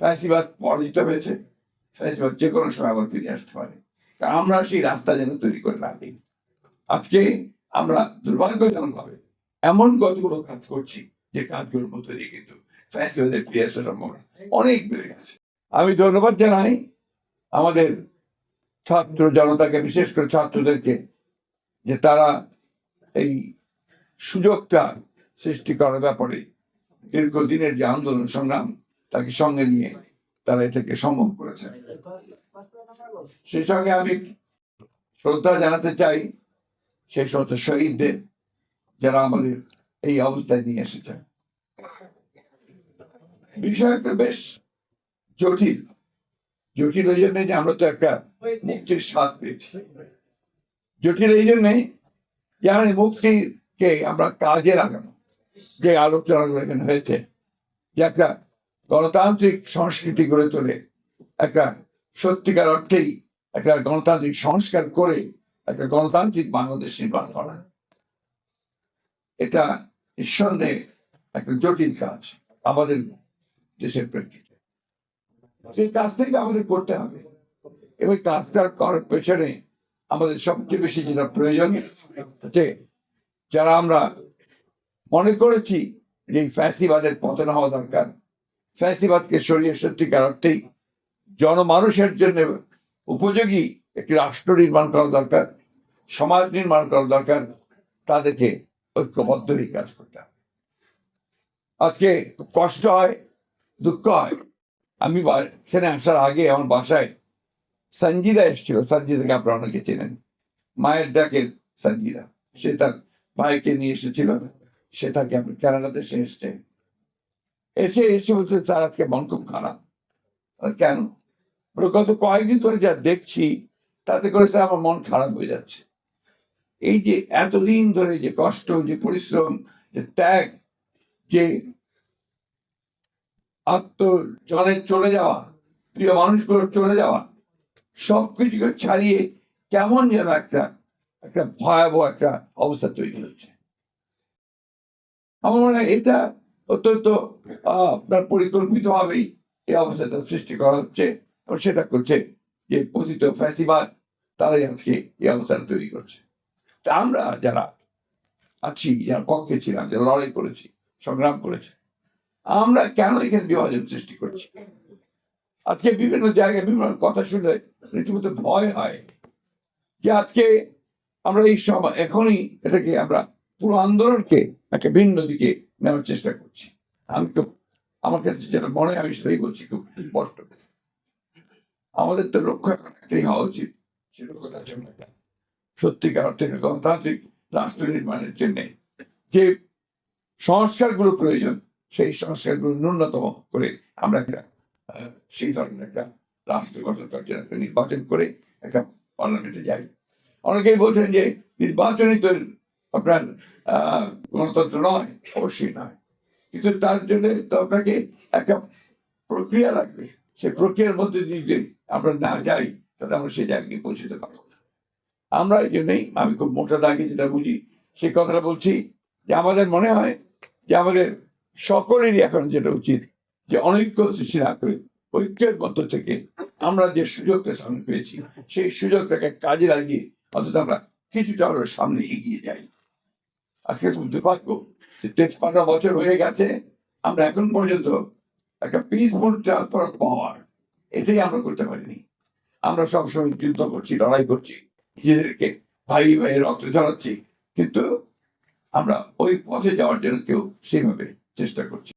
ফ্যাসিবাদ পরাজিত হয়েছে, ফ্যাসিবাদ যে কোনো সময় আবার ফিরে আসতে পারে। তা আমরা সেই রাস্তা যেন তৈরি করে না দিই। আজকে আমরা দুর্ভাগ্যজনকভাবে এমন কতগুলো কাজ করছি, যে কাজগুলোর মধ্যে দিয়ে কিন্তু ফ্যাসিবাদের ফিরে আসার সম্ভাবনা অনেক বেড়ে গেছে। আমি ধন্যবাদ জানাই আমাদের ছাত্র জনতাকে, বিশেষ করে ছাত্রদেরকে, যে তারা এই সুযোগটা সৃষ্টি করার ব্যাপারে দীর্ঘদিনের যে আন্দোলন সংগ্রাম তাকে সঙ্গে নিয়ে তারা এটাকে সম্ভব করেছে। সেই সঙ্গে আমি শ্রদ্ধা জানাতে চাই সেই সমস্ত শহীদদের যারা আমাদের এই অবস্থায় নিয়ে এসেছে বিষয়টা বেশ জটিল। জটিল এই জন্যে যে আমরা তো একটা মুক্তির স্বাদ পেয়েছি। জটিল এই জন্যে যে আমরা এই মুক্তিকে আমরা কাজে লাগানো। যে আলোচনাগুলো এখানে হয়েছে, যে একটা গণতান্ত্রিক সংস্কৃতি গড়ে তোলে, একটা সত্যিকার অর্থেই একটা গণতান্ত্রিক সংস্কার করে একটা গণতান্ত্রিক বাংলাদেশ নির্মাণ করা। এটা নিঃসন্দেহে একটা জটিল কাজ আমাদের দেশের প্রেক্ষিতে। সেই কাজটাকে আমাদের করতে হবে। এবং কাজটা করার পেছনে আমাদের সবচেয়ে বেশি যেটা প্রয়োজন যে যারা আমরা মনে করেছি যে ফ্যাসিবাদের পতন হওয়া দরকার ফ্যাসিবাদকে সরিয়ে সত্যিকার অর্থেই জনমানুষের জন্য উপযোগী একটি রাষ্ট্র নির্মাণ করা দরকার, সমাজ নির্মাণ করা দরকার, তাদেরকে ঐক্যবদ্ধ হয়ে কাজ করতে হবে। আজকে কষ্ট হয়, দুঃখ হয়। আমি এখানে আসার আগে আমার বাসায় সঞ্জিদা এসেছিল। সঞ্জিদাকে আপনারা অনেকে চেনেন। মায়ের ডাকে সঞ্জিদা। সে তার ভাইকে নিয়ে এসেছিল। সে তাকে আপনি কানাডাতে সে এসছে এসে এসে বলছে, স্যার, আজকে মন খারাপ কেন? গত কয়েকদিন ধরে যা দেখছি, তাতে করে স্যার, আমার মন খারাপ হয়ে যাচ্ছে। এই যে এতদিন ধরে যে কষ্ট, যে পরিশ্রম, যে ত্যাগ, যে আত্মজনের চলে যাওয়া, প্রিয় মানুষগুলোর চলে যাওয়া, সবকিছুকে ছাড়িয়ে কেমন যেন একটা একটা ভয়াবহ একটা অবস্থা তৈরি হচ্ছে। আমার মনে হয় এটা অত্যন্ত আপনার পরিকল্পিত ভাবেই এই অবস্থাটা সৃষ্টি করা হচ্ছে। এবং সেটা করছে যে পতিত ফ্যাসিবাদ, তারাই আজকে এই অবস্থাটা তৈরি করছে। তা আমরা যারা আছি, যারা পক্ষে ছিলাম, যারা লড়াই করেছি, সংগ্রাম করেছি, আমরা কেন এখানে বিভাজন সৃষ্টি করছি? আজকে বিভিন্ন জায়গায় বিভিন্ন কথা শুনে রীতিমতো ভয় হয় যে আজকে আমরা এই সময়, এখনই এটাকে আমরা পুরো আন্দোলনকে একটা ভিন্ন দিকে নেওয়ার চেষ্টা করছি। আমি তো আমার কাছে যেটা মনে হয়, আমি সেটাই বলছি, খুব স্পষ্ট। আমাদের তো লক্ষ্য একটাই হওয়া উচিত। সে লক্ষ্যটার জন্য সত্যিকার অর্থে গণতান্ত্রিক রাষ্ট্র নির্মাণের জন্য যে সংস্কারগুলো প্রয়োজন, সেই সংস্কারগুলো ন্যূনতম করে আমরা একটা সেই ধরনের একটা রাষ্ট্র গঠন করার জন্য একটা নির্বাচন করে একটা পার্লামেন্টে যাই। অনেকেই বলছেন যে নির্বাচনই তো আপনার গণতন্ত্র নয়, অবশ্যই নয়। কিন্তু তার জন্য তো আপনাকে একটা প্রক্রিয়া লাগবে। সেই প্রক্রিয়ার মধ্যে দিয়ে আমরা না যাই, তাহলে আমরা সেই জায়গায় পৌঁছতে পারব না। আমরা এই জন্যই, আমি খুব মোটা দাগে যেটা বুঝি, সেই কথাটা বলছি যে আমাদের মনে হয় যে আমাদের সকলেরই এখন যেটা উচিত যে অনৈক্য সৃষ্টি না করে ঐক্যের মধ্য থেকে আমরা যে সুযোগটা সামনে পেয়েছি, সেই সুযোগটাকে কাজে লাগিয়ে অন্তত আমরা কিছুটা হলেও সামনে এগিয়ে যাই। আজকে খুব দুর্ভাগ্য তেপ্পান্ন বছর হয়ে গেছে। আমরা এখন পর্যন্ত একটা পিসফুল ট্রান্সফার পাওয়ার এটাই আমরা করতে পারিনি। আমরা সবসময় যুদ্ধ করছি, লড়াই করছি, নিজেদেরকে ভাই ভাই রক্ত ঝরাচ্ছি। কিন্তু আমরা ওই পথে যাওয়ার জন্য কেউ সেইভাবে চেষ্টা করছি